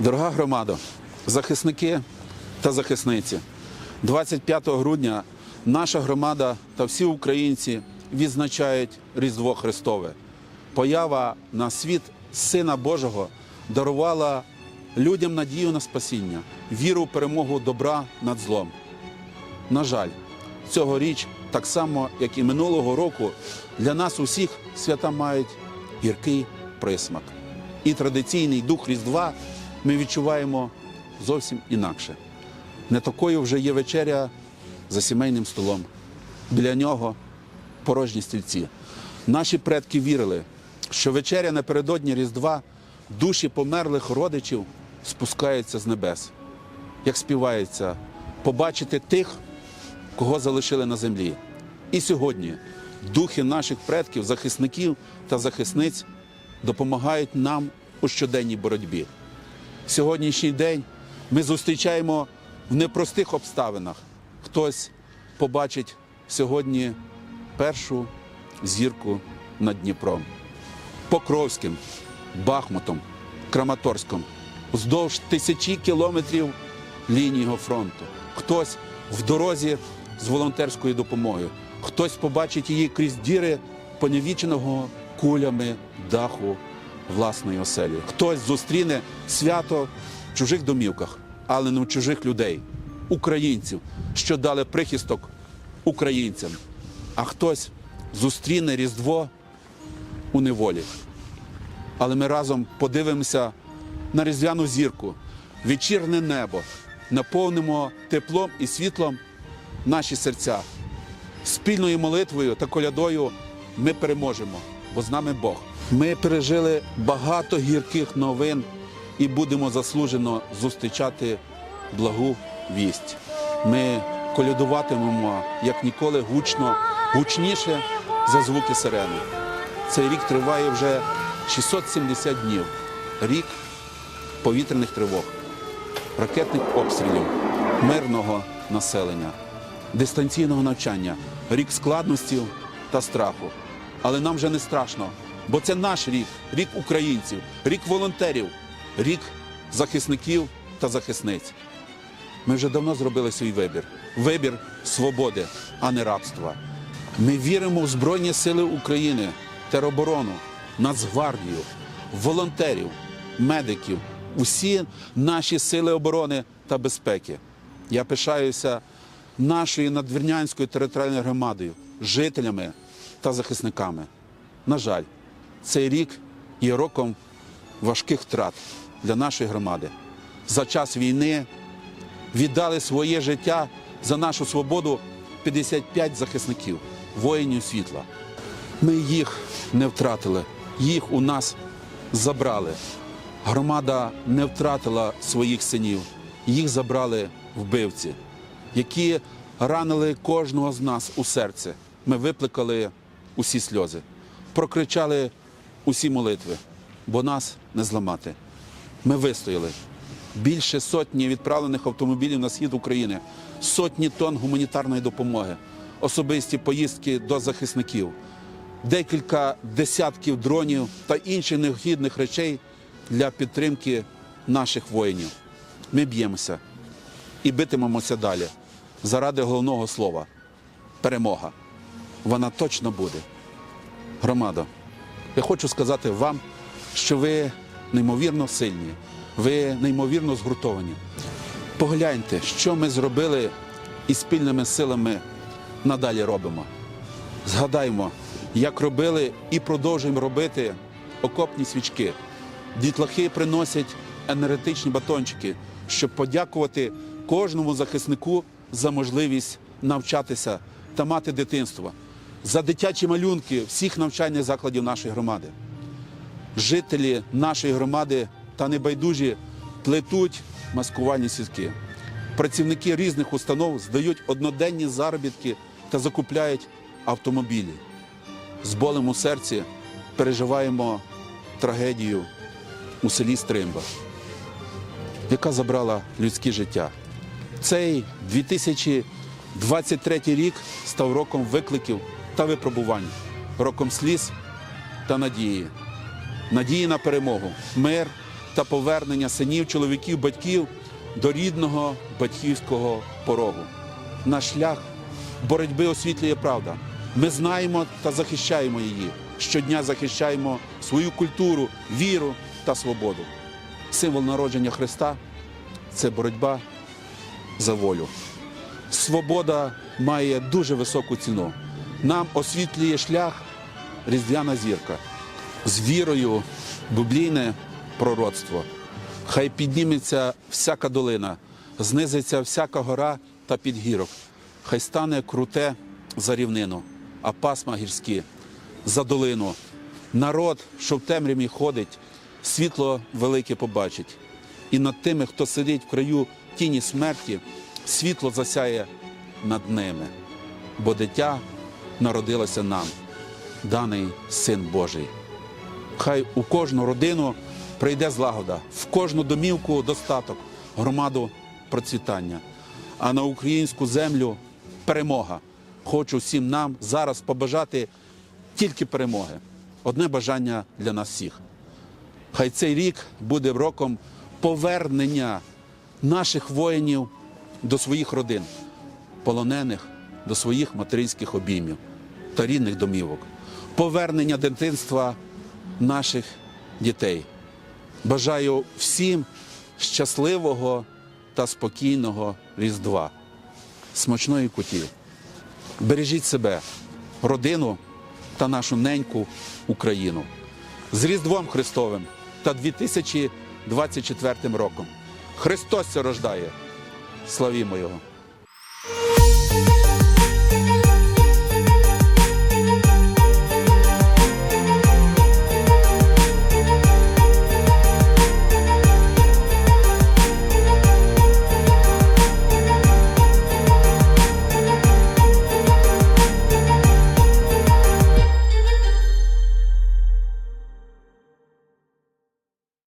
Дорога громада, захисники та захисниці, 25 грудня наша громада та всі українці відзначають Різдво Христове. Поява на світ Сина Божого дарувала людям надію на спасіння, віру в перемогу добра над злом. На жаль, цьогоріч, так само, як і минулого року, для нас усіх свята мають гіркий присмак. І традиційний дух Різдва ми відчуваємо зовсім інакше. Не такою вже є вечеря за сімейним столом. Біля нього порожні стільці. Наші предки вірили, що вечеря напередодні Різдва душі померлих родичів спускаються з небес. Як співається, побачити тих, кого залишили на землі. І сьогодні духи наших предків, захисників та захисниць допомагають нам у щоденній боротьбі. Сьогоднішній день ми зустрічаємо в непростих обставинах. Хтось побачить сьогодні першу зірку над Дніпром, Покровським, Бахмутом, Краматорськом, вздовж тисячі кілометрів лінії фронту. Хтось в дорозі з волонтерською допомогою, хтось побачить її крізь діри поневіченого кулями даху власної оселі. Хтось зустріне свято в чужих домівках, але не в чужих людей, українців, що дали прихисток українцям. А хтось зустріне Різдво у неволі. Але ми разом подивимося на різдвяну зірку, вечірне небо, наповнимо теплом і світлом наші серця. Спільною молитвою та колядою ми переможемо, бо з нами Бог. Ми пережили багато гірких новин і будемо заслужено зустрічати благу вість. Ми колядуватимемо як ніколи гучно, гучніше за звуки сирени. Цей рік триває вже 670 днів. Рік повітряних тривог, ракетних обстрілів, мирного населення, дистанційного навчання, рік складностей та страху. Але нам вже не страшно, бо це наш рік, рік українців, рік волонтерів, рік захисників та захисниць. Ми вже давно зробили свій вибір. Вибір свободи, а не рабства. Ми віримо в Збройні Сили України, тероборону, Нацгвардію, волонтерів, медиків, усі наші сили оборони та безпеки. Я пишаюся нашою надвірнянською територіальною громадою, жителями та захисниками. На жаль, цей рік є роком важких втрат для нашої громади. За час війни віддали своє життя за нашу свободу 55 захисників, воїнів світла. Ми їх не втратили, їх у нас забрали. Громада не втратила своїх синів, їх забрали вбивці, які ранили кожного з нас у серце. Ми випликали усі сльози, прокричали усі молитви, бо нас не зламати. Ми вистояли. Більше сотні відправлених автомобілів на схід України, сотні тонн гуманітарної допомоги, особисті поїздки до захисників, декілька десятків дронів та інших необхідних речей для підтримки наших воїнів. Ми б'ємося і битимемося далі заради головного слова перемога. Вона точно буде. Громада, я хочу сказати вам, що ви неймовірно сильні, ви неймовірно згуртовані. Погляньте, що ми зробили і спільними силами надалі робимо. Згадаймо, як робили і продовжуємо робити окопні свічки. Дітлахи приносять енергетичні батончики, щоб подякувати кожному захиснику за можливість навчатися та мати дитинство, за дитячі малюнки всіх навчальних закладів нашої громади. Жителі нашої громади та небайдужі плетуть маскувальні сітки. Працівники різних установ здають одноденні заробітки та закупляють автомобілі. З болем у серці переживаємо трагедію у селі Стримба, яка забрала людське життя. Цей 2023 рік став роком викликів та випробувань, роком сліз та надії. Надії на перемогу, мир та повернення синів, чоловіків, батьків до рідного батьківського порогу. Наш шлях боротьби освітлює правда. Ми знаємо та захищаємо її. Щодня захищаємо свою культуру, віру та свободу. Символ народження Христа це боротьба за волю. Свобода має дуже високу ціну. Нам освітлює шлях різдвяна зірка з вірою біблійне пророцтво. Хай підніметься всяка долина, знизиться всяка гора та підгірок. Хай стане круте за рівнину, а пасма гірські за долину. Народ, що в темряві ходить, світло велике побачить. І над тими, хто сидить в краю тіні смерті, світло засяє над ними, бо дитя народилося нам, даний Син Божий. Хай у кожну родину прийде злагода, в кожну домівку достаток, громаду процвітання, а на українську землю перемога. Хочу всім нам зараз побажати тільки перемоги. Одне бажання для нас всіх. Хай цей рік буде роком повернення наших воїнів до своїх родин, полонених до своїх материнських обіймів та рідних домівок, повернення дитинства наших дітей. Бажаю всім щасливого та спокійного Різдва, смачної кутів. Бережіть себе, родину та нашу неньку Україну з Різдвом Христовим та 2024 роком. Христос рождає. Славімо Його!